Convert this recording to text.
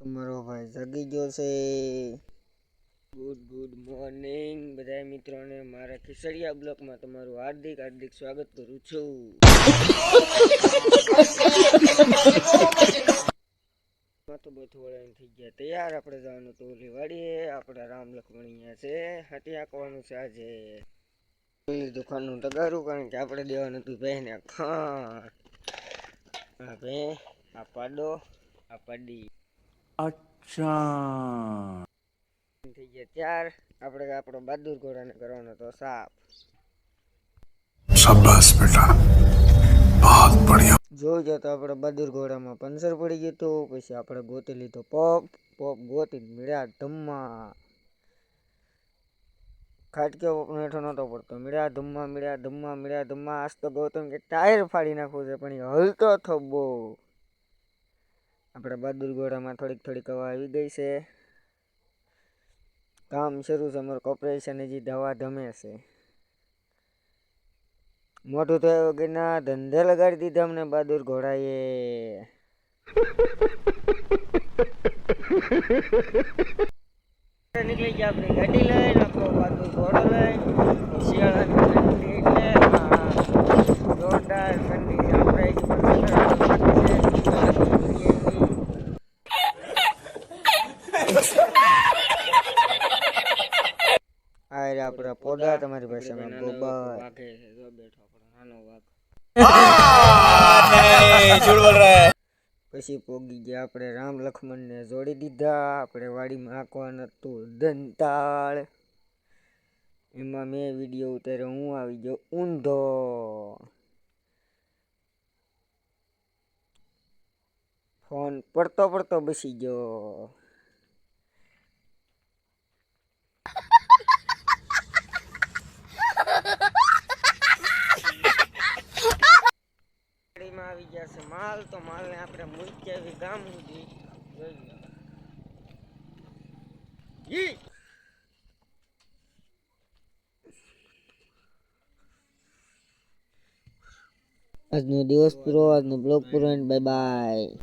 તમારો ભાઈ જાગી ગયો છે. ગુડ ગુડ મોર્નિંગ બધા મિત્રોને મારા ખીસડિયા બ્લોકમાં તમારું હાર્દિક હાર્દિક સ્વાગત કરું છું. તો બધું વળાઈને થઈ ગયા. તૈયાર આપણે જવાનું તો ઓલી આપણા રામ લક્ષ્મણ અહીંયા છે. હાથી આંકવાનું છે આજે. પેલી દુકાનનું તગારું કારણ કે આપણે દેવાનું હતું પહેને ખા ભે આ પાડો, આ પાડી. અચ્છા થઈ ગયા ચાર આપણે આપણો બહાદુર ઘોડાને કરવાનો તો સાપ શાબાશ બેટા બહુત બઢિયા જોજો તો આપણે બહાદુર ઘોડામાં પંસર પડી ગયું તો પછી આપણે ગોતી લીધો પોપ પોપ ગોતી મળ્યા ધમ્મા ખાટકે પોપનો હેઠો નહોતો પડતો મળ્યા ધમ્મા મળ્યા ધમ્મા મળ્યા ધમ્મા આજ તો ગૌતમ કે ટાયર ફાડી નાખવું છે પણ હલતો થબ્બો આપણે બહાદુર ઘોડામાં થોડીક થોડીક હવા આવી ગઈ છે. કામ શરૂ છે, અમારું કોર્પોરેશન હજી દવા ધમે છે. મોટું થયું વગરના ધંધે લગાડી દીધા અમને બહાદુર ઘોડાએ નીકળી ગયા આપણી ગાડી લઈને, આપણો બહાદુર ઘોડો લઈને, શિયાળાની ઠંડી એટલે આ જોરદાર ઠંડી આપણે હજી પણ આ રે આપણા પોદા તમારી પાસે ગોબર વાઘે છે જો બેઠો આપણો નાનો વાઘ. પછી પોગી ગયા આપણે રામ લક્ષ્મણને જોડી દીધા આપણે વાડીમાં આંકવાનું હતું દંતાળ. એમાં મેં વીડિયો ઉતાર્યો હું આવી ગયો ઊંધો. ફોન પડતો પડતો બસી ગયો. આવી ગયા માલ, તો માલને આપણે મૂકી ગામ સુધી. આજનો દિવસ પૂરો, આજનો બ્લોગ પૂરો એન્ડ બાય બાય